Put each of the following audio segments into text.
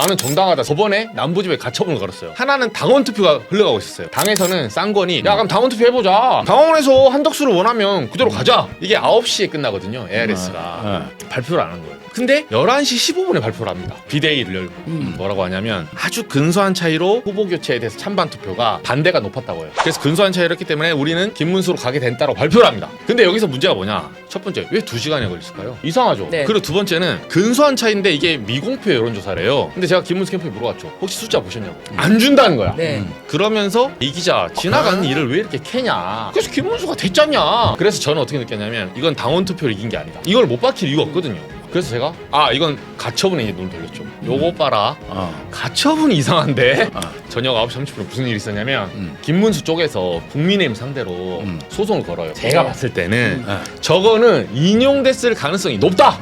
나는 정당하다. 저번에 남부집에 가처분을 걸었어요. 하나는 당원 투표가 흘러가고 있었어요. 당에서는 쌍권이 야 그럼 당원 투표 해보자. 당원에서 한덕수를 원하면 그대로 가자. 이게 9시에 끝나거든요. ARS가 발표를 안 한 거예요. 근데 11시 15분에 발표를 합니다. 비대위를 열고 뭐라고 하냐면 아주 근소한 차이로 후보 교체에 대해서 찬반 투표가 반대가 높았다고 해요. 그래서 근소한 차이를 했기 때문에 우리는 김문수로 가게 된다고 발표를 합니다. 근데 여기서 문제가 뭐냐? 첫 번째 왜 2시간이 걸렸을까요? 이상하죠. 네. 그리고 두 번째는 근소한 차이인데 이게 미공표 여론조사래요. 근데 제가 김문수 캠프에 물어봤죠. 혹시 숫자 보셨냐고. 안 준다는 거야. 네. 그러면서 이 기자 지나가는 일을 왜 이렇게 캐냐 그래서 김문수가 됐잖냐 그래서 저는 어떻게 느꼈냐면 이건 당원 투표를 이긴 게 아니다 이걸 못 박힐 이유가 없거든요 그래서 제가 아 이건 가처분에 이제 눈을 돌렸죠 요거 봐라 어. 가처분이 이상한데 어. 저녁 9시 30분에 무슨 일이 있었냐면 음. 김문수 쪽에서 국민의힘 상대로 음. 소송을 걸어요 제가 네. 봤을 때는 네. 저거는 인용됐을 가능성이 높다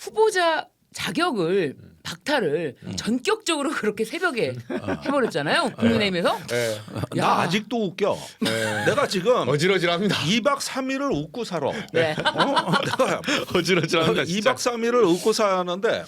후보자 자격을 음. 박탈을 전격적으로 그렇게 새벽에 해버렸잖아요. 국민의힘에서. 네. 야. 나 아직도 웃겨. 내가 지금 어지러지합니다 2박 3일을 웃고 살아. 네. 어? 내가 진짜 2박 3일을 웃고 사는데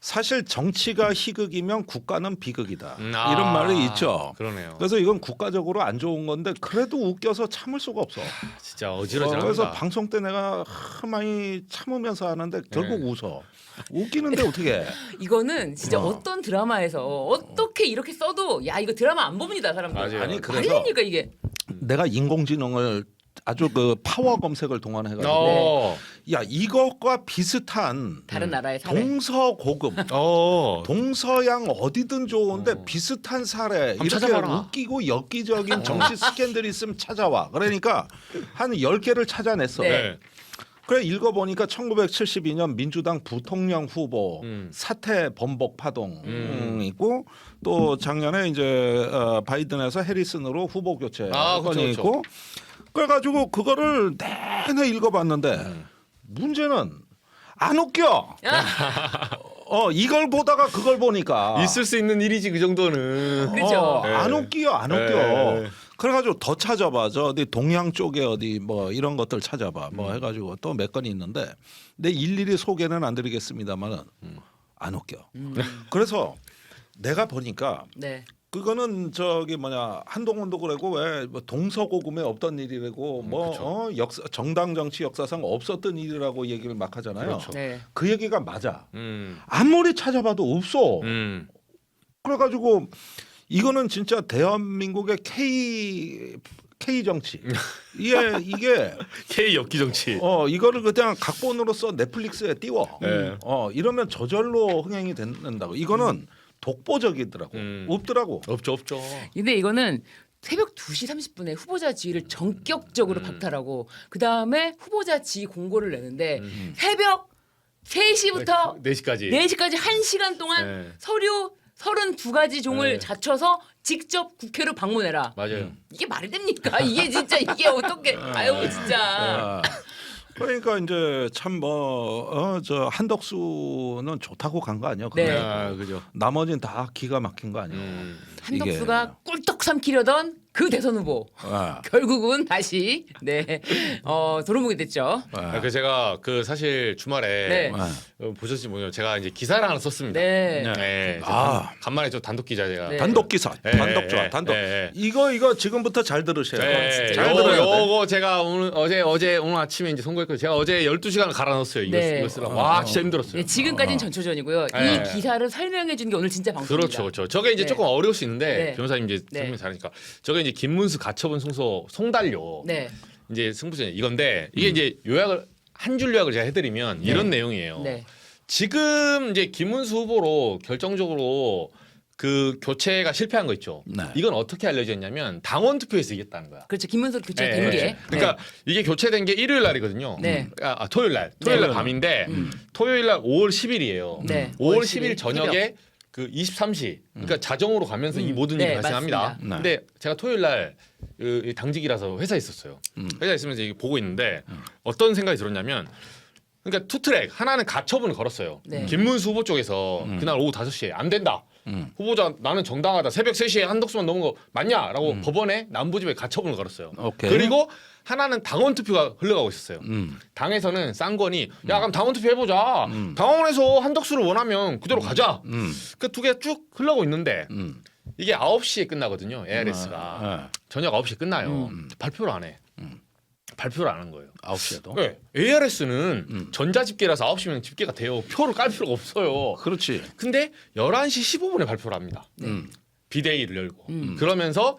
사실 정치가 희극이면 국가는 비극이다. 음, 아, 이런 말이 있죠. 그러네요 그래서 이건 국가적으로 안 좋은 건데 그래도 웃겨서 참을 수가 없어. 진짜 어, 어지러지합니다 그래서 방송 때 내가 하 많이 참으면서 하는데 결국 네. 웃어. 웃기는데 어떻게? 해? 이거는 진짜 어. 어. 떤 드라마에서 어떻게 이렇게 써도 야 이거 드라마 안 봅니다 사람들. 맞아요. 아니, 말이 그래서- 됩니까 이게? 내가 인공지능을 아주 그 파워 검색을 동원해가지고 어. 야 이것과 비슷한 다른 나라의 사례. 동서 고금 어. 동서양 어디든 좋은데 어. 비슷한 사례 이렇게 찾아봐라. 웃기고 엽기적인 정치 스캔들이 있으면 찾아와 그러니까 한 10개를 찾아냈어 네. 네. 그래 읽어보니까 1972년 민주당 부통령 후보 음. 사태 번복 파동 음. 음, 있고 또 작년에 이제 어, 바이든에서 해리슨으로 후보 교체 아, 그쵸, 건이 그쵸. 있고 가지고 그거를 내내 읽어봤는데 음. 문제는 안 웃겨. 어 이걸 보다가 그걸 보니까 있을 수 있는 일이지 그 정도는. 그죠? 어, 네. 안 웃겨 안 웃겨. 네. 그래가지고 더 찾아봐 저 어디 동양 쪽에 어디 뭐 이런 것들 찾아봐 음. 뭐 해가지고 또 몇 건이 있는데 내 일일이 소개는 안 드리겠습니다만은 음. 안 웃겨. 음. 그래서 내가 보니까 네. 그거는 저기 뭐냐 한동훈도 그러고 왜 뭐 동서고금에 없던 일이라고 뭐 음, 그쵸. 어, 역사 정당 정치 역사상 없었던 일이라고 얘기를 막 하잖아요. 그렇죠. 네. 그 얘기가 맞아. 음. 아무리 찾아봐도 없어. 음. 그래가지고 이거는 진짜 대한민국의 K K 정치. 이게 이게 K 엽기 정치. 어 이거를 그냥 각본으로서 넷플릭스에 띄워. 네. 어 이러면 저절로 흥행이 된다고. 이거는 독보적이더라고. 음. 없더라고. 없죠 없죠. 근데 이거는 새벽 2시 30분에 후보자 지위를 전격적으로 음. 박탈하고 그 다음에 후보자 지위 공고를 내는데 음. 새벽 3시부터 4시까지. 4시까지 1시간 동안 네. 서류 32가지 종을 네. 자쳐서 직접 국회로 방문해라. 맞아요. 이게 말이 됩니까? 이게 진짜 이게 어떻게 아유 진짜. 아, 그러니까 이제 참뭐어저 한덕수는 좋다고 간 거 아니야? 네. 아, 그죠. 나머지는 다 기가 막힌 거 아니야? 음. 한덕수가 꿀떡 삼키려던 그 대선 후보 아, 결국은 다시 네 어, 도루묵이 됐죠. 아, 그 제가 그 사실 주말에 네. 아, 어, 보셨을지 모르겠어요. 제가 이제 기사를 하나 썼습니다. 네. 네. 네. 아. 간- 간만에 좀 단독 기자 제가. 네. 단독 기사, 네, 단독 좋아, 네, 단독. 네. 이거 이거 지금부터 잘 들으셔요. 네, 진짜. 잘 요거, 들어야 돼. 요거 제가 오늘 어제 어제 오늘 아침에 이제 선거했고 제가 어제 12시간을 갈아 넣었어요. 이거, 네. 이거 쓰라. 와, 진짜 힘들었어요. 네, 지금까지는 전초전이고요. 네. 이 기사를 설명해 주는 게 오늘 진짜 방송입니다. 그렇죠, 그렇죠. 저게 이제 네. 조금 어려울 수 있는데 네. 변호사님 이제 네. 설명 잘하니까 저게 이제 김문수 가처분 승소 송달료 네. 이제 승부전 이건데 이게 이제 요약을 한 줄 요약을 제가 해드리면 이런 내용이에요. 네. 지금 이제 김문수 후보로 결정적으로 그 교체가 실패한 거 있죠. 네. 이건 어떻게 알려졌냐면 당원 투표에서 이겼다는 거야. 그렇죠. 김문수 교체된 네, 게. 그렇죠. 그러니까 이게 교체된 게 일요일 날이거든요. 네. 아, 아, 토요일 날. 토요일 날 네. 밤인데 음. 토요일 날 5월 10일이에요. 네. 5월 5월 10일 10일 저녁에 그 23시. 그러니까 자정으로 가면서 이 음. 모든 네, 일이 발생합니다. 맞습니다. 네. 근데 제가 토요일 날 그, 당직이라서 회사에 있었어요. 음. 회사에 있으면서 이게 보고 있는데 어떤 생각이 들었냐면 그러니까 투트랙 하나는 가처분을 걸었어요. 네. 김문수 후보 쪽에서 음. 그날 오후 5시에 안 된다. 음. 후보자 나는 정당하다. 새벽 3시에 한덕수만 넘은 거 맞냐라고 법원에 남부지부에 가처분을 걸었어요. 음. 오케이. 그리고 하나는 당원 투표가 흘러가고 있었어요. 음. 당에서는 쌍권이 야 그럼 당원 투표 해보자. 당원에서 한덕수를 원하면 그대로 가자. 음. 그 두 개 쭉 흘러고 있는데 음. 이게 9시에 끝나거든요. ARS가 아, 저녁 9시에 끝나요. 발표를 안 해. 발표를 안 한 거예요. 아홉 시에도. 네. ARS는 전자집계라서 9시면 집계가 돼요. 표를 깔 필요가 없어요. 그렇지. 근데 11시 15분에 발표를 합니다. 음. 비대위를 열고 그러면서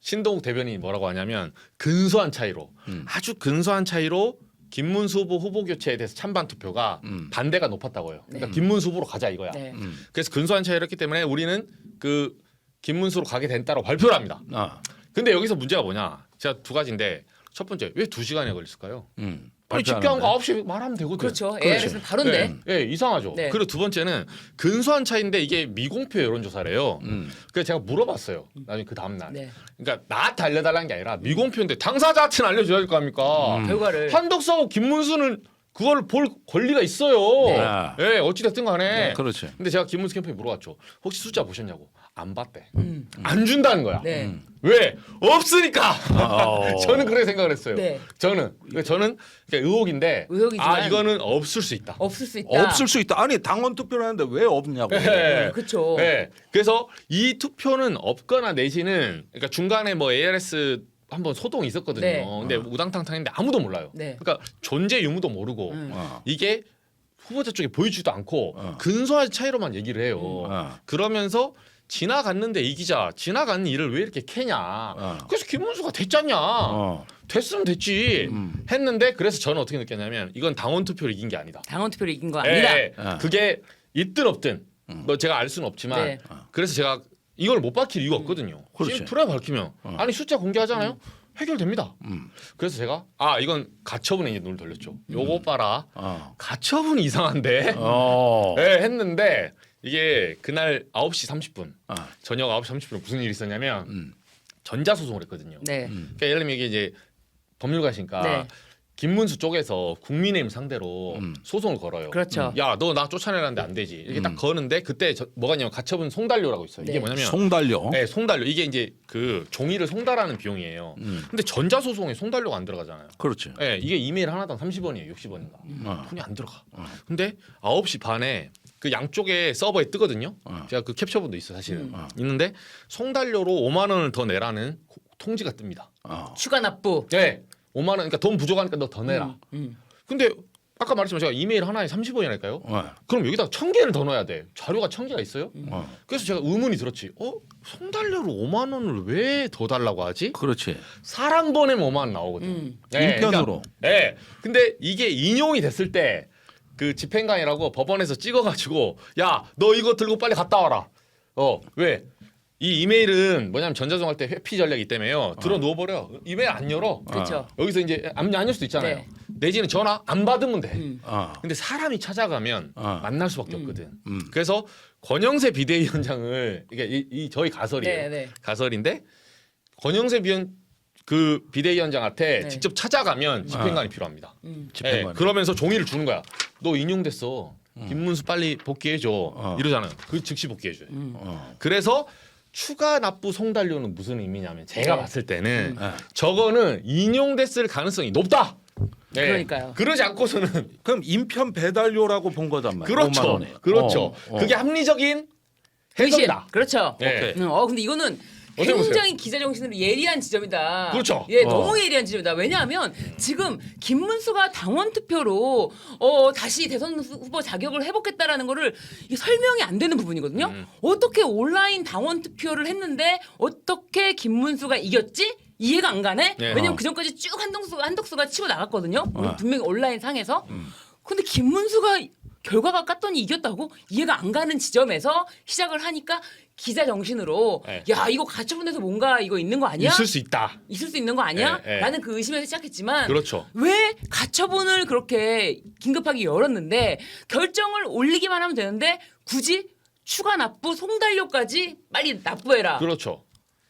신동욱 대변인이 뭐라고 하냐면 근소한 차이로 아주 근소한 차이로 김문수 후보 후보 교체에 대해서 찬반 투표가 반대가 높았다고요. 그러니까 김문수 후보로 가자 이거야. 네. 그래서 근소한 차이를 했기 때문에 우리는 그 김문수로 가게 된다고 발표를 합니다. 아. 근데 여기서 문제가 뭐냐? 제가 두 가지인데 첫 번째 왜 두 시간이 걸렸을까요? 음. 아니 집계한 거 9시에 말하면 되거든. 그렇죠. ARS는 바로인데. 네, 네, 이상하죠. 네. 그리고 두 번째는 근소한 차인데 이게 미공표 여론조사래요. 음. 그래서 제가 물어봤어요. 나중에 그 다음 날. 네. 그러니까 나한테 알려달라는 게 아니라 미공표인데 당사자한테는 알려줘야 될 거 아닙니까? 음. 결과를 한덕수하고 김문수는 그걸 볼 권리가 있어요. 네. 예, 어찌됐든 간에. 네, 그렇지. 근데 제가 김문수 캠프에 물어봤죠. 혹시 숫자 보셨냐고. 안 봤대. 음. 안 준다는 거야. 네. 왜? 없으니까. 어. 저는 그렇게 생각을 했어요. 네. 저는 그러니까 저는 그러니까 의혹인데 의혹이지만 아 이거는 없을 수 있다. 없을 수 있다. 없을 수 있다. 아니 당원 투표를 하는데 왜 없냐고. 네. 그렇죠. 네. 그래서 이 투표는 없거나 내지는 그러니까 중간에 뭐 ARS 한번 소동이 있었거든요. 네. 근데 우당탕탕했는데 아무도 몰라요. 네. 그러니까 존재 유무도 모르고 음. 어. 이게 후보자 쪽에 보이지도 않고 어. 근소한 차이로만 얘기를 해요. 어. 그러면서 지나갔는데 이 기자 지나간 일을 왜 이렇게 캐냐. 어. 그래서 김문수가 됐잖냐. 어. 됐으면 됐지. 음. 했는데 그래서 저는 어떻게 느꼈냐면 이건 당원 투표를 이긴 게 아니다. 당원 투표를 이긴 거 아니다. 예, 아. 그게 있든 없든 뭐 제가 알 수는 없지만 네. 그래서 제가 이걸 못 밝힐 이유가 없거든요. 그렇지. 심플하게 밝히면 아니 숫자 공개하잖아요. 해결됩니다. 음. 그래서 제가 아 이건 가처분에 이제 눈을 돌렸죠. 요거 봐라. 어. 가처분이 이상한데. 어. 네, 했는데 이게 그날 9시 30분 아. 저녁 9시 30분에 무슨 일이 있었냐면 음. 전자 소송을 했거든요. 네. 그러니까 예를 들면 이게 이제 법률가시니까 네. 김문수 쪽에서 국민의힘 상대로 음. 소송을 걸어요. 그렇죠. 야, 너 나 쫓아내라는데 안 되지. 이렇게 딱 거는데 그때 저, 뭐가 있냐면 가처분 송달료라고 있어요. 이게 네. 뭐냐면 송달료. 네, 송달료. 이게 이제 그 종이를 송달하는 비용이에요. 음. 근데 전자 소송에 송달료가 안 들어가잖아요. 그렇지. 네, 이게 이메일 하나당 30원이에요. 60원인가. 어. 돈이 안 들어가. 근데 9시 반에 그 양쪽에 서버에 뜨거든요. 어. 제가 그 캡처본도 있어 사실은. 음. 어. 있는데 송달료로 5만 원을 더 내라는 고- 통지가 뜹니다. 어. 추가 납부. 네. 5만 원 그러니까 돈 부족하니까 너 더 내라. 음, 음. 근데 아까 말했지만 제가 이메일 하나에 30원이랄까요? 어. 그럼 여기다 천 개를 더 넣어야 돼. 자료가 천 개가 있어요? 어. 그래서 제가 의문이 들었지. 어? 송달료로 5만 원을 왜 더 달라고 하지? 그렇지. 사람 보내면 5만 원 나오거든. 음. 인편으로. 네. 근데 이게 인용이 됐을 때 그 집행관이라고 법원에서 찍어가지고 야 너 이거 들고 빨리 갔다 와라. 어 왜? 이 이메일은 뭐냐면 전자송 할 때 회피 전략이기 때문에요. 들어 누워버려. 이메일 안 열어. 그렇죠. 여기서 이제 안, 안열 수도 있잖아요. 네. 내지는 전화 안 받으면 돼. 음. 어. 근데 사람이 찾아가면 어. 만날 수밖에 없거든. 음. 그래서 권영세 비대위원장을 이게 이, 이 저희 네, 가설이에요. 네. 가설인데 권영세 비원 그 비대위원장한테 네. 직접 찾아가면 집행관이 필요합니다. 음. 예, 집행관. 그러면서 종이를 주는 거야. 너 인용됐어. 김문수 빨리 복귀해줘. 어. 이러잖아요. 그 즉시 복귀해 줘요. 음. 어. 그래서 추가 납부 송달료는 무슨 의미냐면 제가 네. 봤을 때는 네. 저거는 인용됐을 가능성이 높다. 네. 그러니까요. 그러지 않고서는 그럼 인편 배달료라고 본 거단 말이야. 5만 그렇죠. 원에. 그렇죠. 어, 어. 그게 합리적인. 해석이다. 그렇죠. 네. 음, 어 근데 이거는 어떻게 보세요? 굉장히 기자 정신으로 예리한 지점이다. 그렇죠. 예, 어. 너무 예리한 지점이다. 왜냐하면 지금 김문수가 당원 투표로 어 다시 대선 후보 자격을 회복했다라는 거를 이게 설명이 안 되는 부분이거든요. 음. 어떻게 온라인 당원 투표를 했는데 어떻게 김문수가 이겼지? 이해가 안 가네. 네. 왜냐면 어. 그 전까지 쭉 한덕수가 한덕수가 치고 나갔거든요. 어. 분명히 온라인 상에서. 음. 근데 김문수가 결과가 깠더니 이겼다고 이해가 안 가는 지점에서 시작을 하니까 기자 정신으로 네. 야 이거 가처분해서 뭔가 이거 있는 거 아니야? 있을 수 있다. 있을 수 있는 거 아니야? 네, 네. 라는 그 의심에서 시작했지만 그렇죠. 왜 가처분을 그렇게 긴급하게 열었는데 결정을 올리기만 하면 되는데 굳이 추가 납부 송달료까지 빨리 납부해라. 그렇죠.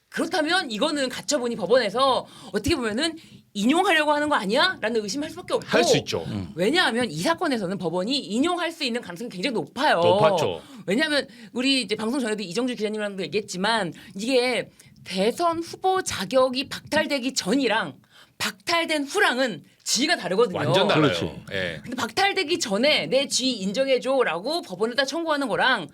그렇다면 이거는 가처분이 법원에서 어떻게 보면은 인용하려고 하는 거 아니야?라는 의심할 수밖에 없고 할 수 있죠. 왜냐하면 이 사건에서는 법원이 인용할 수 있는 가능성이 굉장히 높아요. 높았죠. 왜냐하면 우리 이제 방송 전에도 이정주 기자님이랑도 얘기했지만 이게 대선 후보 자격이 박탈되기 전이랑 박탈된 후랑은 지위가 다르거든요. 완전 달라요. 그렇지. 예. 근데 박탈되기 전에 내 지위 인정해줘라고 법원에다 청구하는 거랑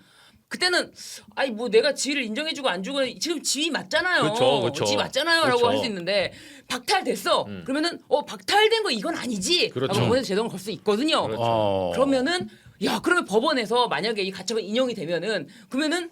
그때는 아니 뭐 내가 지위를 인정해주고 안 주고 지금 지위 맞잖아요. 그쵸, 그쵸. 지위 맞잖아요라고 그쵸. 할 수 있는데 박탈됐어. 음. 그러면은 어 박탈된 거 이건 아니지. 그렇죠. 라고 법원에서 제동을 걸 수 있거든요. 그렇죠. 어. 그러면은 야 그러면 법원에서 만약에 이 가처분 인용이 되면은 그러면은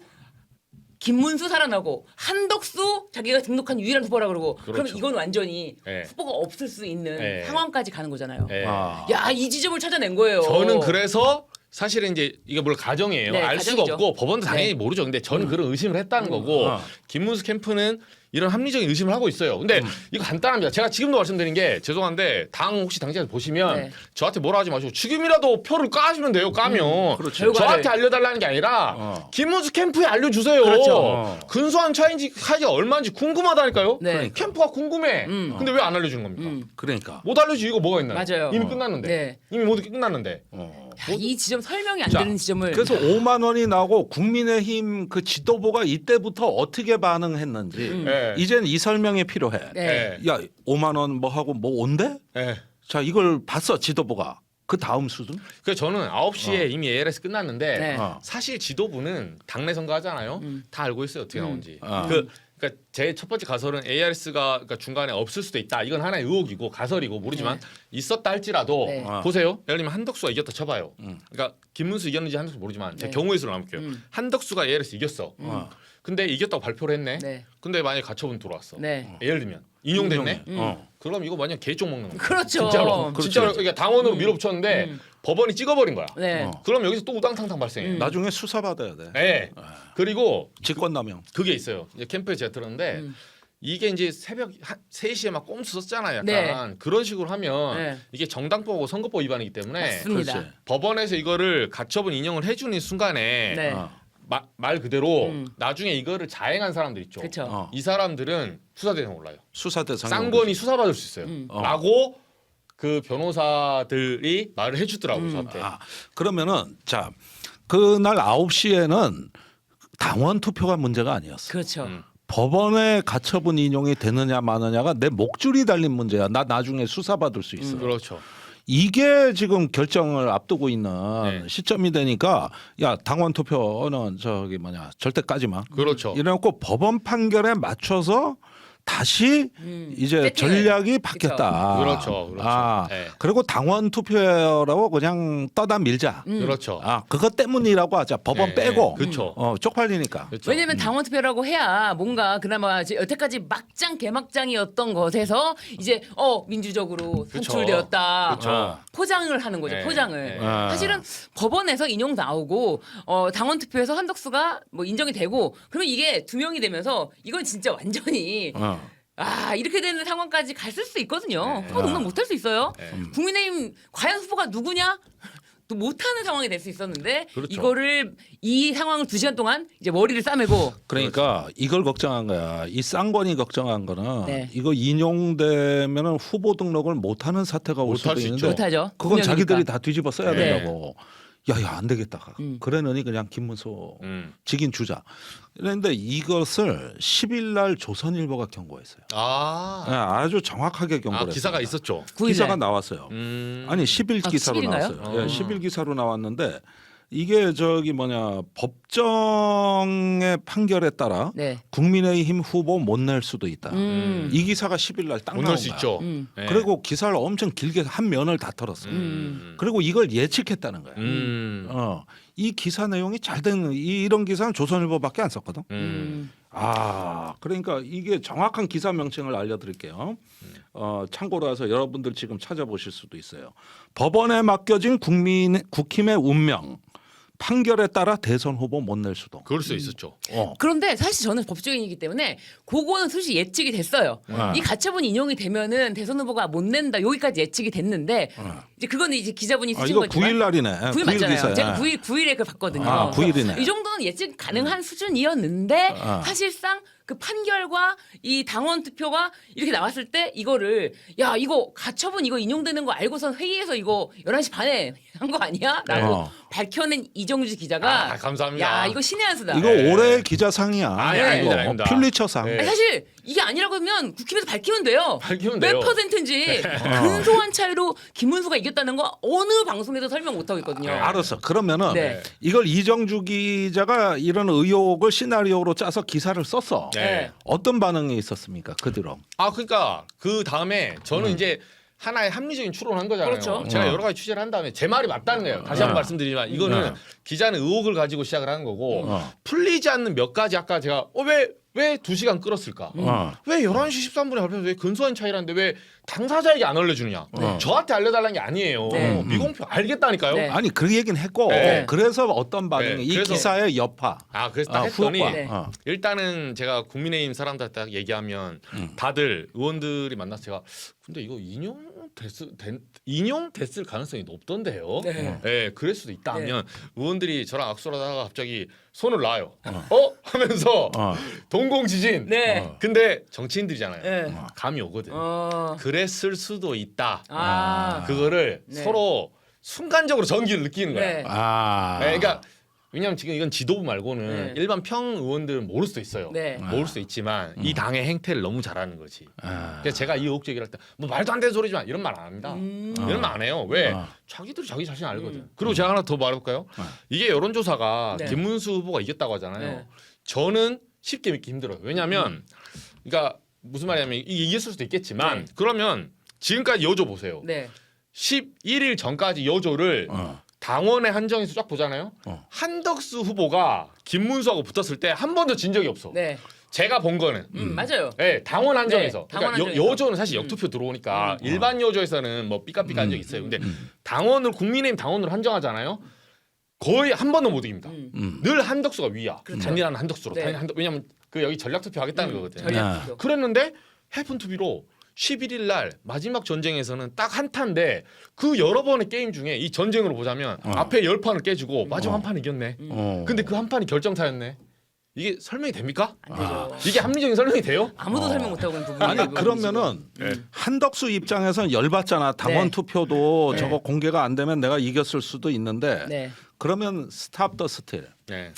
김문수 살아나고 한덕수 자기가 등록한 유일한 후보라 그러고 그럼 그렇죠. 이건 완전히 네. 후보가 없을 수 있는 네. 상황까지 가는 거잖아요. 예. 아. 야 이 지점을 찾아낸 거예요. 저는 그래서 사실은 이제 이게 뭘 가정이에요. 네, 알 수가 가정이죠. 없고 법원도 당연히 네. 모르죠. 근데 저는 그런 의심을 했다는 거고 아. 김문수 캠프는 이런 합리적인 의심을 하고 있어요. 근데 이거 간단합니다. 제가 지금도 말씀드린 게 죄송한데 당 혹시 당시에 보시면 네. 저한테 뭐라 하지 마시고 지금이라도 표를 까시면 돼요. 까면 그렇지. 결과를- 저한테 알려달라는 게 아니라 어. 김문수 캠프에 알려주세요. 그렇죠. 어. 근소한 차인지 차이가 얼마인지 궁금하다니까요. 네. 캠프가 궁금해. 음. 근데 왜 안 알려주는 겁니까? 음. 그러니까. 못 알려주 이거 뭐가 있나요? 맞아요. 이미 어. 끝났는데. 네. 이미 모두 끝났는데. 어. 야, 이 지점 설명이 안 자, 되는 지점을 그래서 5만 원이 나오고 국민의힘 그 지도부가 이때부터 어떻게 반응했는지 음. 예. 이젠 이 설명이 필요해. 네. 예. 야 5만 원 뭐 하고 뭐 온대? 예. 자 이걸 봤어 지도부가 그 다음 수준? 그래서 저는 9시에 이미 ALS 끝났는데 네. 어. 사실 지도부는 당내 선거 하잖아요. 음. 다 알고 있어요 어떻게 음. 나온지. 아. 그 그러니까 제 첫 번째 가설은 ARS가 그러니까 중간에 없을 수도 있다. 이건 하나의 의혹이고 가설이고 모르지만 있었다 할지라도 네. 아. 보세요. 예를 들면 한덕수가 이겼다 쳐봐요. 음. 그러니까 김문수 이겼는지 한덕수 모르지만 제 네. 경우의 수로 남을게요. 음. 한덕수가 ARS 이겼어. 어. 근데 이겼다고 발표를 했네. 네. 근데 만약에 가처분 들어왔어. 네. 예를 들면 인용됐네. 음. 어. 그럼 이거 완전 개쪽 먹는 거야. 그렇죠. 진짜로. 그렇지. 진짜로 그러니까 당원으로 음. 밀어붙였는데 음. 법원이 찍어버린 거야. 네. 어. 그럼 여기서 또 우당탕탕 발생해. 음. 나중에 수사 받아야 돼. 네. 그리고 직권남용. 그게 있어요. 이제 캠프에 제가 들었는데 음. 이게 이제 새벽 한 3시에 막 꼼수 썼잖아요. 약간 네. 그런 식으로 하면 네. 이게 정당법하고 선거법 위반이기 때문에 맞습니다. 법원에서 이거를 가처분 인용을 해주는 순간에 네. 어. 마- 말 그대로 음. 나중에 이거를 자행한 사람들 있죠. 그렇죠. 어. 이 사람들은 수사 대상 올라요. 수사 대상. 쌍권이 수사받을 수 있어요. 음. 어. 라고 그 변호사들이 말을 해주더라고요. 음. 저한테. 아, 그러면은 자 그날 9시에는 당원 투표가 문제가 아니었어. 그렇죠. 음. 법원에 가처분 인용이 되느냐 마느냐가 내 목줄이 달린 문제야. 나 나중에 수사받을 수 있어. 그렇죠. 이게 지금 결정을 앞두고 있는 네. 시점이 되니까 야 당원 투표는 저기 뭐냐 절대까지 마. 그렇죠. 이래놓고 법원 판결에 맞춰서 다시 음. 이제 세팅을. 전략이 바뀌었다. 그렇죠. 그렇죠. 아, 네. 그리고 당원 투표라고 그냥 떠다 밀자. 음. 그렇죠. 아 그것 때문이라고 하자. 법원 네, 빼고. 그렇죠. 어 쪽팔리니까. 그렇죠. 왜냐면 당원 투표라고 해야 뭔가 그나마 이제 여태까지 막장 개막장이었던 것에서 이제 어 민주적으로 그쵸. 선출되었다 그쵸. 포장을 하는 거죠 네. 포장을 네. 아. 사실은 법원에서 인용 나오고 어 당원 투표에서 한덕수가 뭐 인정이 되고 그러면 이게 두 명이 되면서 이건 진짜 완전히 어. 아 이렇게 되는 상황까지 갔을 수 있거든요 네. 후보 등록 못할 수 있어요 네. 국민의힘 과연 후보가 누구냐 또 못하는 상황이 될 수 있었는데 그렇죠. 이거를 이 상황을 두 시간 동안 이제 머리를 싸매고 그러니까 이걸 걱정한 거야. 이 쌍권이 걱정한 거는 네. 이거 인용되면은 후보 등록을 못하는 사태가 올 못할 수도 수 있는데 있죠. 못하죠. 그건 분명히니까. 자기들이 다 뒤집어 써야 네. 된다고. 야야 안 되겠다. 음. 그러느니 그냥 김문수 음. 직인 주자. 그런데 이것을 10일 날 조선일보가 경고했어요. 아, 네, 아주 정확하게 경고를 아 기사가 했습니다. 있었죠. 기사가 날. 나왔어요. 음. 아니 10일 아, 기사로 10일 인가요? 나왔어요. 예, 어. 10일 기사로 나왔는데 이게 저기 뭐냐 법정의 판결에 따라 네. 국민의힘 후보 못 낼 수도 있다. 음. 이 기사가 10일 날딱 나온 못낼 수 거야. 있죠. 음. 네. 그리고 기사를 엄청 길게 한 면을 다 털었어요. 음. 그리고 이걸 예측했다는 거야. 음. 어, 이 기사 내용이 잘 되는 이- 이런 기사는 조선일보밖에 안 썼거든. 음. 음. 아, 그러니까 이게 정확한 기사 명칭을 알려드릴게요. 어, 참고로 해서 여러분들 지금 찾아보실 수도 있어요. 법원에 맡겨진 국민 국힘의 운명 판결에 따라 대선 후보 못 낼 수도. 그럴 수 있었죠. 어. 그런데 사실 저는 법조인이기 때문에 그거는 솔직히 예측이 됐어요. 아. 이 가처분 인용이 되면은 대선 후보가 못 낸다 여기까지 예측이 됐는데 어. 이제 그거는 이제 기자분이 아, 쓰신 이거 거지만 9일 날이네. 9일 맞잖아요. 기사야. 제가 9일 9일에 그 봤거든요. 아, 9일이네. 이 정도는 예측 가능한 수준이었는데 아. 사실상 그 판결과 이 당원 투표가 이렇게 나왔을 때 이거를 야 이거 가처분 이거 인용되는 거 알고선 회의에서 이거 11시 반에 한 거 아니야? 라고 어. 밝혀낸 이정주 기자가 아, 감사합니다. 야 이거 신의 한 수다. 이거 네. 올해 기자상이야. 아닙니다, 아닙니다. 퓰리처상. 네. 아니, 사실 이게 아니라고 하면 국힘에서 밝히면 돼요. 밝히면 몇 돼요. 퍼센트인지 근소한 차이로 김문수가 이겼다는 거 어느 방송에서 설명 못 하겠거든요. 네. 알았어. 그러면은 네. 이걸 이정주 기자가 이런 의혹을 시나리오로 짜서 기사를 썼어. 네. 어떤 반응이 있었습니까? 그 뒤로. 아 그러니까 그 다음에 저는 이제 하나의 합리적인 추론한 거잖아요. 그렇죠. 제가 어. 여러 가지 취재를 한 다음에 제 말이 맞다는 거예요. 다시 한번 어. 말씀드리지만 이거는 어. 기자는 의혹을 가지고 시작을 하는 거고 어. 풀리지 않는 몇 가지 아까 제가 어왜 왜두 시간 끌었을까? 어. 왜 11시 13분에 발표해서 왜 근소한 차이라는데 왜 당사자에게 안 알려주느냐? 네. 저한테 알려달라는 게 아니에요. 네. 미공표 알겠다니까요. 네. 아니 그 얘기는 했고 네. 그래서 어떤 반응이 네. 이 그래서- 기사의 여파. 아 그래서 딱 아, 했더니 후과. 네. 어. 일단은 제가 국민의힘 사람들 딱 얘기하면 음. 다들 의원들이 만나서 제가 근데 이거 인용 됐을 된, 인용 됐을 가능성이 높던데요. 네. 네, 그럴 수도 있다 네. 하면 의원들이 저랑 악수를 하다가 갑자기 손을 놔요. 어? 하면서 어. 동공 지진. 네. 어. 근데 정치인들이잖아요. 네. 감이 오거든. 어. 그랬을 수도 있다. 아. 그거를 네. 서로 순간적으로 전기를 느끼는 거야. 네. 아. 네, 그러니까 왜냐하면 지금 이건 지도부 말고는 네. 일반 평 의원들은 모를 수도 있어요. 네. 모를 수도 있지만 이 당의 행태를 너무 잘하는 거지. 아. 그래서 제가 이 의혹 제기를 할 때 뭐 말도 안 되는 소리지만 이런 말 안 합니다. 음. 이런 말 안 해요. 왜? 어. 자기들이 자기 자신 알거든. 음. 그리고 제가 하나 더 말해볼까요? 어. 이게 여론조사가 네. 김문수 후보가 이겼다고 하잖아요. 네. 저는 쉽게 믿기 힘들어요. 왜냐하면 그러니까 무슨 말이냐면 이게 이겼을 수도 있겠지만 네. 그러면 지금까지 여조 보세요. 네. 11일 전까지 여조를 어. 당원의 한정에서 쫙 보잖아요. 어. 한덕수 후보가 김문수하고 붙었을 때 한 번도 진 적이 없어. 네. 제가 본 거는. 음, 맞아요. 네, 당원 한정에서. 네, 당원 그러니까 한정에서. 여, 조는 사실 음. 역투표 들어오니까 음. 일반 여조에서는 뭐 삐까삐까 한 적이 있어요. 근데 음. 당원을 국민의힘 당원으로 한정하잖아요. 거의 한 번도 못 이깁니다. 음. 음. 늘 한덕수가 위야. 그렇죠. 단일한 한덕수로. 네. 단일 한덕, 왜냐면 그 여기 전략 투표 하겠다는 음, 거거든. 전략 네. 투표. 그랬는데 해픈 투비로 11일 날 마지막 전쟁에서는 딱 한 탄데 그 여러 번의 게임 중에 이 전쟁으로 보자면 어. 앞에 열 판을 깨지고 마지막 어. 한판 이겼네. 어. 근데 그 한 판이 결정타였네. 이게 설명이 됩니까? 안 되죠. 이게 합리적인 설명이 돼요? 아무도 어. 설명 못 하고 있는 부분이 아니 그러면은 네. 한덕수 입장에서는 열받잖아. 당원 네. 투표도 네. 저거 공개가 안 되면 내가 이겼을 수도 있는데 네. 그러면 스탑 더 스틸. 네.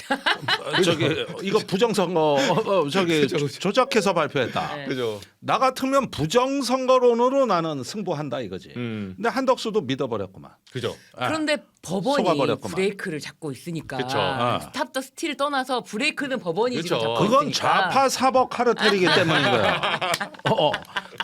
어, 저기 이거 부정선거 어, 어, 저기 그죠, 그죠. 조작해서 발표했다. 네. 그죠. 나 같으면 부정선거론으로 나는 승부한다 이거지. 음. 근데 한덕수도 믿어버렸구만. 그죠. 아, 그런데 법원이 속아버렸구만. 브레이크를 잡고 있으니까 그쵸. 아. 스탑 더 스틸 떠나서 브레이크는 법원이 그쵸. 지금 잡고 그건 있으니까. 좌파 사법 카르텔이기 때문인 거야. 어, 어.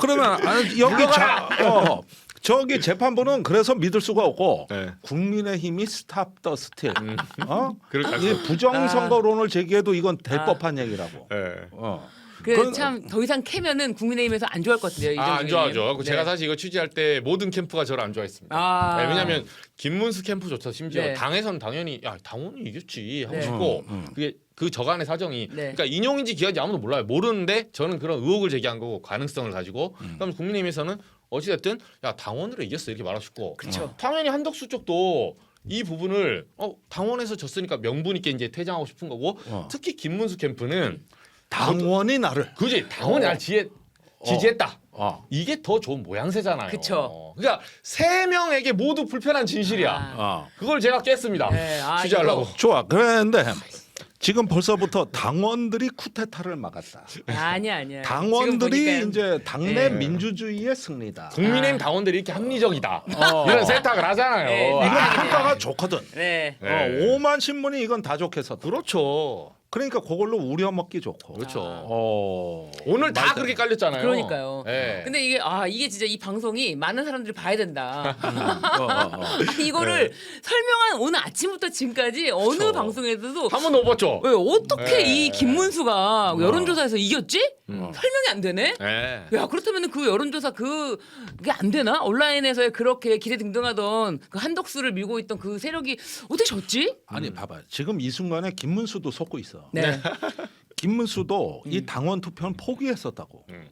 그러면 아, 여기 자, 어, 저기 재판부는 그래서 믿을 수가 없고 네. 국민의힘이 스탑 더 스틸. 음. 어? 그럴 이 가능성. 부정선거론을 제기해도 이건 될 아. 법한 얘기라고. 네. 어. 그래서 그건- 참더 이상 캐면은 국민의힘에서 안 좋아할 것 같아요. 아, 안. 좋아하죠. 네. 제가 사실 이거 취재할 때 모든 캠프가 저를 안 좋아했습니다. 아. 네, 왜냐하면 김문수 캠프조차 심지어 네. 당에서는 당연히 야 당원이 이겼지 하고 네. 싶고 음, 음. 그게 그 저간의 사정이 네. 그러니까 인용인지 기한지 아무도 몰라요 모르는데 저는 그런 의혹을 제기한 거고 가능성을 가지고 음. 그럼 국민의힘에서는 어찌됐든 야 당원으로 이겼어 이렇게 말하고 싶고 그쵸. 당연히 한덕수 쪽도 이 부분을 어 당원에서 졌으니까 명분 있게 이제 퇴장하고 싶은 거고 어. 특히 김문수 캠프는 당원이 나를. 그지 당원이 어. 날 지혜 지지했다. 어. 이게 더 좋은 모양새잖아요. 그쵸. 그러니까 세 명에게 모두 불편한 진실이야. 아. 어. 그걸 제가 깼습니다. 네, 아, 취재하려고. 좋아. 그런데 지금 벌써부터 당원들이 쿠데타를 막았다. 아니야 아니야. 당원들이 이제 당내 네. 민주주의의 승리다. 국민의힘 아. 당원들이 이렇게 합리적이다. 어. 이런 세탁을 하잖아요. 네, 이건 아, 평가가 좋거든. 네. 네. 어, 오만 신문이 이건 다 좋겠어. 그렇죠. 그러니까 그걸로 우려 먹기 좋고. 그렇죠. 어. 오늘 다 맞아요. 그렇게 깔렸잖아요. 그러니까요. 네. 근데 이게 아 이게 진짜 이 방송이 많은 사람들이 봐야 된다. 어, 어, 어. 아니, 이거를 설명한 오늘 아침부터 지금까지 어느 그렇죠. 방송에서도 한 번도 못 봤죠. 왜 어떻게 네. 이 김문수가 여론조사에서 이겼지? 음. 설명이 안 되네. 네. 야 그렇다면 그 여론조사 그 그게 안 되나? 온라인에서의 그렇게 기대 등등하던 그 한덕수를 밀고 있던 그 세력이 어떻게 졌지? 아니 봐봐. 지금 이 순간에 김문수도 속고 있어. 네. 김문수도 이 당원 투표는 포기했었다고. 음.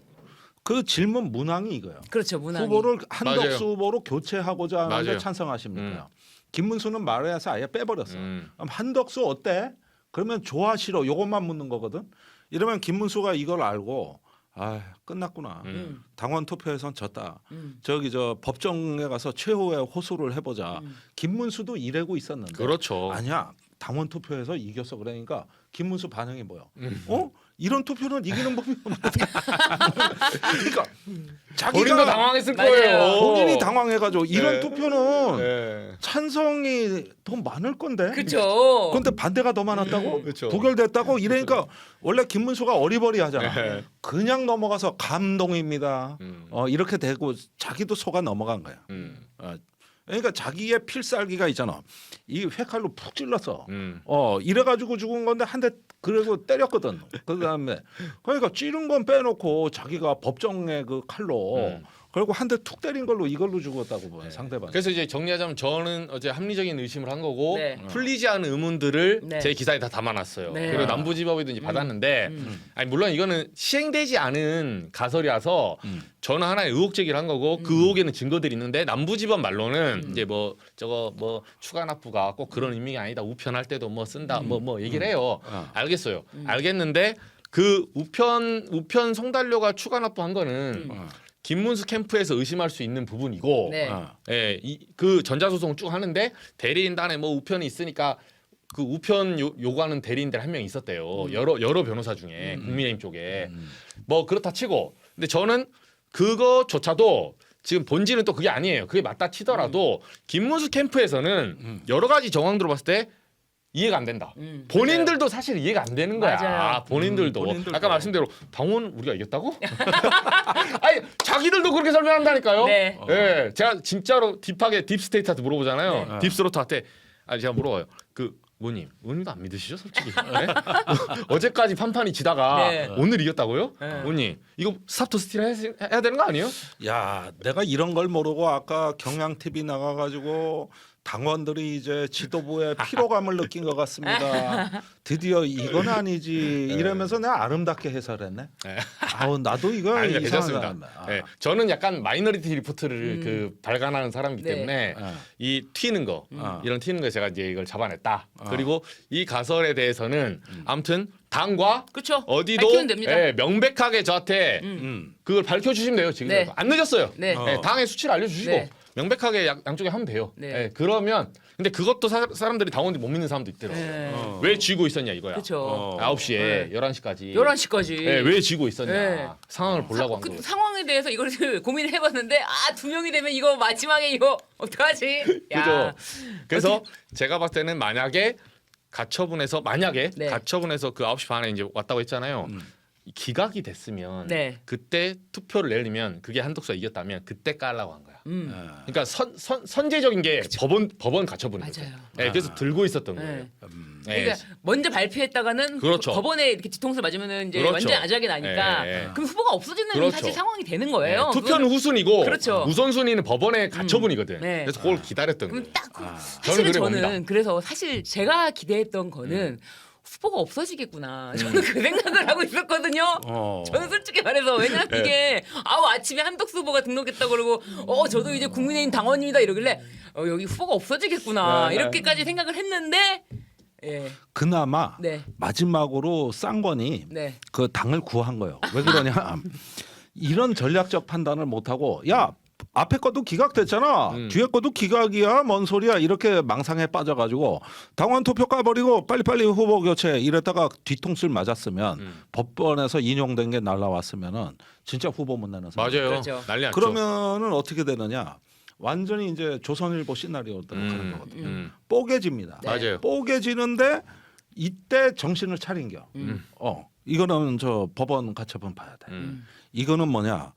그 질문 문항이 이거야. 그렇죠 문항이. 후보를 한덕수 맞아요. 후보로 교체하고자 하는데 맞아요. 찬성하십니까? 김문수는 말해서 아예 빼버렸어. 음. 그럼 한덕수 어때? 그러면 좋아 싫어 요것만 묻는 거거든. 이러면 김문수가 이걸 알고 아 끝났구나. 음. 당원 투표에선 졌다. 음. 저기 저 법정에 가서 최후의 호소를 해보자. 음. 김문수도 이래고 있었는데. 그렇죠. 아니야 당원 투표에서 이겼어 그러니까 김문수 반응이 뭐야? 음. 어 이런 투표는 이기는 법이 그러니까 본인도 자기가 당황했을 맞아요. 거예요. 본인이 당황해가지고 이런 네. 투표는 네. 찬성이 더 많을 건데. 그렇죠. 근데 반대가 더 많았다고? 그쵸. 부결됐다고? 이러니까 원래 김문수가 어리버리하잖아. 네. 그냥 넘어가서 감동입니다. 음. 어, 이렇게 되고 자기도 속아 넘어간 거야. 음. 어, 그러니까 자기의 필살기가 있잖아. 이 회칼로 푹 찔렀어. 음. 어 이래가지고 죽은 건데 한 대 그리고 때렸거든. 그 다음에 그러니까 찌른 건 빼놓고 자기가 법정의 그 칼로 음. 그리고 한 대 툭 때린 걸로 이걸로 죽었다고 보여 상대방. 그래서 이제 정리하자면 저는 어제 합리적인 의심을 한 거고 네. 풀리지 않은 의문들을 네. 제 기사에 다 담아놨어요. 네. 그리고 남부지법에도 이제 받았는데 음. 아니 물론 이거는 시행되지 않은 가설이라서 음. 저는 하나의 의혹 제기를 한 거고 그 의혹에는 증거들이 있는데 남부지법 말로는 이제 뭐 저거 뭐 추가 납부가 꼭 그런 의미가 아니다 우편할 때도 뭐 쓴다 뭐 뭐 얘기를 해요. 어. 알겠어요. 알겠는데 그 우편 우편 송달료가 추가 납부한 거는 어. 김문수 캠프에서 의심할 수 있는 부분이고 네. 어. 예, 이, 그 전자소송 쭉 하는데 대리인단에 뭐 우편이 있으니까 그 우편 요, 요구하는 대리인들 한 명 있었대요. 여러 여러 변호사 중에 국민의힘 쪽에 뭐 그렇다 치고 근데 저는 그거조차도 지금 본질은 또 그게 아니에요. 그게 맞다 치더라도 김문수 캠프에서는 여러 가지 정황들을 봤을 때 이해가 안 된다. 음, 본인들도 사실 이해가 안 되는 거야. 맞아요. 본인들도. 음, 본인들도. 아까 말씀대로 당원 우리가 이겼다고? 아니 자기들도 그렇게 설명한다니까요. 네. 예, 제가 진짜로 딥하게 딥스테이트한테 물어보잖아요. 네. 딥스로트한테 아 제가 물어봐요. 그 의원님, 의원님도 안 믿으시죠, 솔직히? 네? 어제까지 판판이 지다가 네. 오늘 이겼다고요? 네. 의원님, 이거 스탑 토 스틸 해야, 해야 되는 거 아니에요? 야, 내가 이런 걸 모르고 아까 경향 TV 나가가지고 당원들이 이제 지도부의 피로감을 느낀 것 같습니다. 드디어 이건 아니지 이러면서 내가 아름답게 해설했네. 네. 아우 나도 이거 아니, 이상하다. 괜찮습니다. 아. 네, 저는 약간 마이너리티 리포트를 그 발간하는 사람이기 네. 때문에 네. 이 튀는 거 음. 이런 튀는 거 제가 이제 이걸 잡아냈다. 그리고 이 가설에 대해서는 아무튼 당과 그렇죠. 어디도 밝히면 됩니다. 예, 명백하게 저한테 음. 그걸 밝혀주시면 돼요. 지금 네. 안 늦었어요. 네. 어. 예, 당의 수치를 알려주시고 네. 명백하게 양, 양쪽에 하면 돼요. 네. 예, 그러면 근데 그것도 사, 사람들이 당원들이 못 믿는 사람도 있더라고 요. 네. 어. 왜 쥐고 있었냐 이거야. 그렇죠. 어. 9시에 네. 11시까지. 11시까지. 예, 왜 쥐고 있었냐. 네. 상황을 보려고 한 그 거예요. 상황에 대해서 이걸 고민을 해봤는데 아 두 명이 되면 이거 마지막에 이거 어떡하지? 야. 그죠. 그래서 제가 봤을 때는 만약에 가처분에서 만약에 네. 가처분에서 그 9시 반에 이제 왔다고 했잖아요. 기각이 됐으면 네. 그때 투표를 내리면 그게 한독수가 이겼다면 그때 깔라고 한 거야. 음. 네. 그러니까 선, 선 선제적인 게 법원 법원 가처분이거든. 맞아요. 네, 그래서 들고 있었던 거예요. 네. 음. 네. 그러니까 먼저 발표했다가는 그렇죠. 법원에 이렇게 뒤통수를 맞으면 이제 그렇죠. 완전 아작이 나니까 네, 네. 그럼 후보가 없어지는 그렇죠. 사실 상황이 되는 거예요. 네, 투표는 후순위고 그렇죠. 우선순위는 법원의 가처분이거든. 네. 그래서 그걸 기다렸던 그럼 거예요. 딱 그- 아. 사실은 저는 그래 저는 봅니다. 그래서 사실 제가 기대했던 거는 후보가 없어지겠구나. 저는 그 생각을 하고 있었거든요. 어. 저는 솔직히 말해서 왜냐면 네. 이게 아우 아침에 한덕수 후보가 등록했다 그러고 어 저도 이제 국민의힘 당원입니다 이러길래 어 여기 후보가 없어지겠구나 네, 네. 이렇게까지 생각을 했는데 예. 그나마 네. 마지막으로 쌍권이 네. 그 당을 구한 거예요. 왜 그러냐? 이런 전략적 판단을 못 하고 야 앞에 것도 기각됐잖아. 음. 뒤에 것도 기각이야. 뭔 소리야? 이렇게 망상에 빠져가지고 당원 투표 까버리고 빨리빨리 후보 교체 이랬다가 뒤통수를 맞았으면 음. 법원에서 인용된 게 날라왔으면은 진짜 후보 못 내는 상황. 맞아요. 그렇죠. 난리 났죠. 그러면은 어떻게 되느냐? 완전히 이제 조선일보 시나리오대로 가는 음, 거거든요. 음. 뽀개집니다. 네. 맞아요. 뽀개지는데 이때 정신을 차린겨. 음. 어 이거는 저 법원 가처분 봐야 돼. 음. 이거는 뭐냐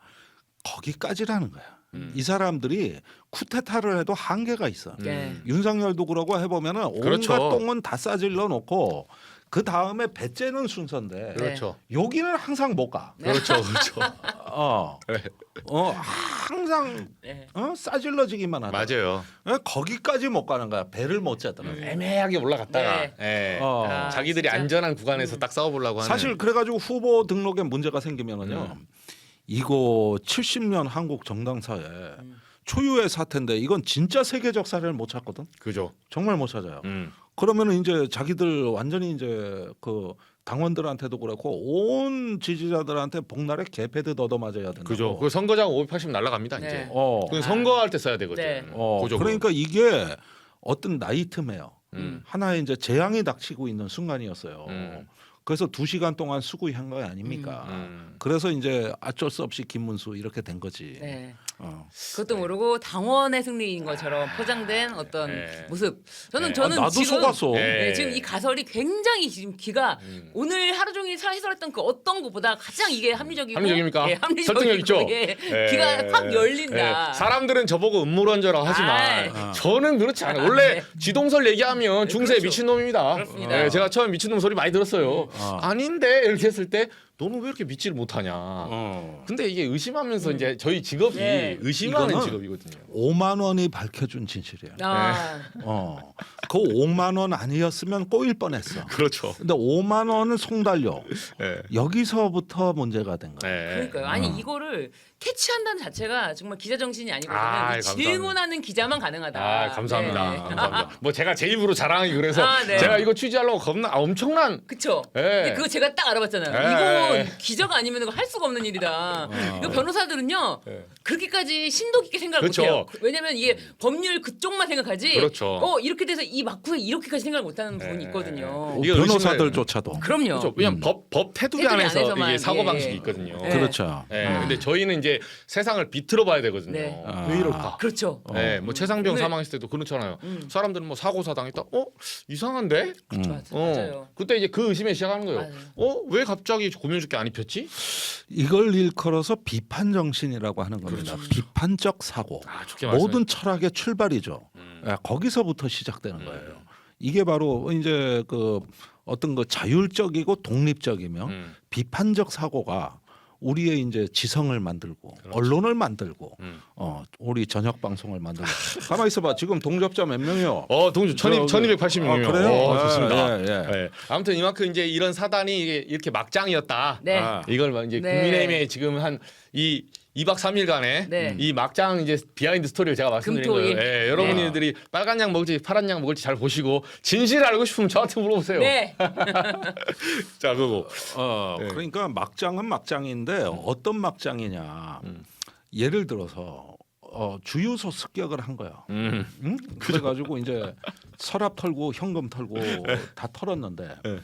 거기까지라는 거야. 음. 이 사람들이 쿠데타를 해도 한계가 있어. 네. 음. 윤석열도 그러고 해보면은 온갖 그렇죠. 똥은 다 싸질러 놓고 그 다음에 배째는 순서인데 그렇죠. 여기는 항상 못 가. 그렇죠. 그렇죠. 어, 네. 어 항상 네. 어 싸질러지기만 하다. 맞아요. 어, 거기까지 못 가는 거야. 배를 못 잡더라. 음. 애매하게 올라갔다가 네. 예. 어. 아, 자기들이 진짜. 안전한 구간에서 딱 싸워보려고 하는 사실 그래가지고 후보 등록에 문제가 생기면은요. 음. 이거 70년 한국 정당사에 음. 초유의 사태인데 이건 진짜 세계적 사례를 못 찾거든. 그죠. 정말 못 찾아요. 음. 그러면 은 이제 자기들 완전히 이제 그 당원들한테도 그렇고 온 지지자들한테 복날에 개패드 얻어 맞아야 된다. 그죠. 그 선거장 580 날라갑니다 네. 이제. 어. 그 선거할 때 써야 되거든. 네. 어, 고정으로. 그러니까 이게 어떤 나이트메어 음. 하나의 이제 재앙이 닥치고 있는 순간이었어요. 음. 그래서 두 시간 동안 수구한 거 아닙니까? 음. 그래서 이제 어쩔 수 없이 김문수 이렇게 된 거지. 네. 어. 그것도 모르고 당원의 승리인 것처럼 포장된 어떤 네. 모습. 저는 네. 저는 아, 나도 지금 속았어. 네. 네, 지금 이 가설이 굉장히 지금 귀가 음. 오늘 하루 종일 사- 해설했던 그 어떤 것보다 가장 이게 합리적이고 합리적입니까? 예, 합리적이고 설득력 있죠? 예, 예. 귀가 확 열린다. 예. 사람들은 저보고 음모론자라고 하지만 아이. 저는 그렇지 않아요. 원래 네. 지동설 얘기하면 중세 그렇죠. 미친놈입니다. 그렇습니다. 예, 제가 처음 미친놈 소리 많이 들었어요. 어. 아닌데 이렇게 했을 때 너는 왜 이렇게 믿지를 못하냐. 어. 근데 이게 의심하면서 이제 저희 직업이 네. 의심하는 이거는- 직업이거든요. 5만 원이 밝혀준 진실이야. 아, 어. 그 5만 원 아니었으면 꼬일 뻔했어. 그렇죠. 근데 5만 원은 송달료. 예. 여기서부터 문제가 된 거야. 예. 그러니까요. 아니 이거를 캐치한다는 자체가 정말 기자 정신이 아니거든요. 감사합니다. 질문하는 기자만 가능하다. 아 감사합니다. 네. 감사합니다. 뭐 제가 제 입으로 자랑하기 그래서 아, 네. 제가 이거 취재하려고 겁나 아, 엄청난 그쵸? 예. 근데 그거 제가 딱 알아봤잖아요. 예. 이건 기자가 아니면 이거 할 수가 없는 일이다. 어. 이거 변호사들은요 예. 그렇게까지 심도 깊게 생각을 그렇죠. 못해요. 왜냐면 이게 법률 그쪽만 생각하지. 그렇죠. 어 이렇게 돼서 이 막후에 이렇게까지 생각을 못하는 부분이 예. 있거든요. 어, 이게 변호사들조차도. 그럼요. 그렇죠. 왜냐면 법, 법 테두리 테두리 안에서 안에서만, 이게 사고 예. 방식이 있거든요. 예. 그렇죠. 예, 아. 근데 저희는 이제 세상을 비틀어 봐야 되거든요. 네. 아. 왜 이럴까? 그렇죠. 예, 뭐 최상병 오늘- 사망했을 때도 그렇잖아요. 음. 사람들은 뭐 사고 사당했다. 어 이상한데? 음. 맞아, 어 맞아요. 그때 이제 그 의심에 시작하는 거예요. 어 왜 갑자기 고민스럽게 안 입혔지? 이걸 일컬어서 비판 정신이라고 하는 겁니다. 비판적 사고. 아 좋게 말씀. 모든 철학의 출발이죠. 음. 예, 거기서부터 시작되는 거예요. 이게 바로 이제 그 어떤 그 자율적이고 독립적이며 음. 비판적 사고가 우리의 이제 지성을 만들고 그렇죠. 언론을 만들고 음. 어 우리 저녁 방송을 만들고 가만 있어봐 지금 동접자 몇 명이요? 어 동주 저기- 1286명. 아, 그래요? 어, 예, 좋습니다. 예, 예. 예. 아무튼 이만큼 이제 이런 사단이 이렇게 막장이었다. 네. 아. 이걸 막 이제 네. 국민의힘에 지금 한 이 2박 3일간의 네. 이 막장 이제 비하인드 스토리를 제가 말씀드린 금토일. 거예요. 예, 여러분들이 빨간 약 먹을지 파란 약 먹을지 잘 보시고 진실을 알고 싶으면 저한테 물어보세요. 네. 자, 그거. 어 네. 그러니까 막장은 막장인데 어떤 막장이냐? 음. 예를 들어서 어, 주유소 습격을 한 거야. 음. 응? 그래가지고 이제 서랍 털고 현금 털고 다 털었는데 네.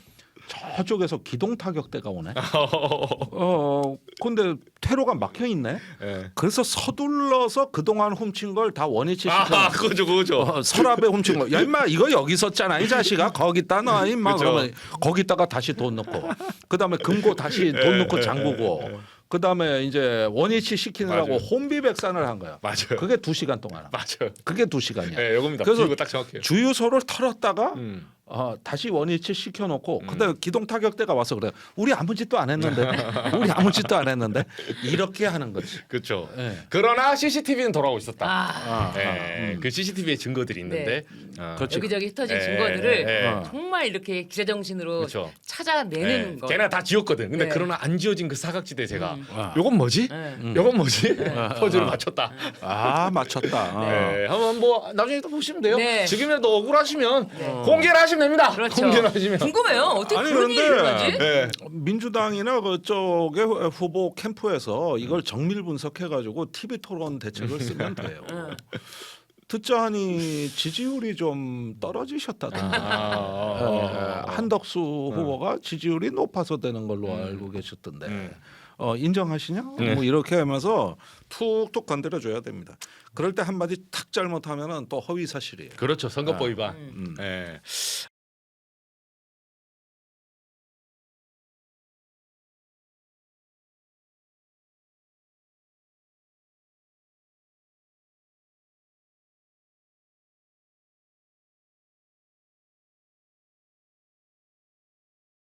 저쪽에서 기동 타격대가 오네. 어 근데 퇴로가 막혀 있네. 예. 그래서 서둘러서 그동안 훔친 걸 다 원위치 시켜. 아, 그거죠, 그거죠. 어, 서랍에 훔친 거. 야 임마 이거 여기 있었잖아 이 자식아 거기다 놔 임마. 그러면 거기다가 다시 돈 넣고 그다음에 금고 다시 돈 넣고 잠그고 그다음에 이제 원위치 시키느라고 맞아요. 혼비백산을 한 거야. 맞아요. 그게 두 시간 동안. 맞아요. 그게 두 시간이야. 예, 요겁니다. 그래서 딱 정확해요. 주유소를 털었다가 음. 어, 다시 원위치 시켜놓고 그다음에 기동 타격대가 와서 그래. 우리 아무 짓도 안 했는데 우리 아무 짓도 안 했는데 이렇게 하는 거지. 그렇죠. 예. 그러나 CCTV는 돌아오고 있었다. 아, 음. 그 CCTV에 증거들이 있는데. 어. 그렇지. 여기저기 흩어진 예, 증거들을. 어. 정말 이렇게 기자 정신으로 그렇죠. 찾아내는 예, 거. 걔네 다 지웠거든. 근데 네. 그러나 안 지워진 그 사각지대 제가 음. 아. 요건 뭐지? 예. 요건 뭐지? 퍼즐을 아. 맞췄다. 아 맞췄다. 어. 네. 한번 뭐 나중에 또 보시면 돼요. 네. 지금이라도 억울하시면 공개를 하시면 됩니다. 그렇죠. 공개를 하시면. 궁금해요. 어떻게 아니, 그런 그런데- 일이 일어나지? 네. 민주당이나 그쪽의 후보 캠프에서 이걸 정밀 분석해가지고 TV 토론 대책을 쓰면 돼요. 응. 듣자 하니 지지율이 좀 떨어지셨다던데. 아, 예, 아, 아. 한덕수 후보가 지지율이 높아서 되는 걸로 알고 계셨던데 음. 어, 인정하시냐? 네. 뭐 이렇게 하면서 툭툭 건드려 줘야 됩니다. 그럴 때 한마디 탁 잘못하면은 또 허위 사실이에요. 그렇죠. 선거법 위반. 음. 예.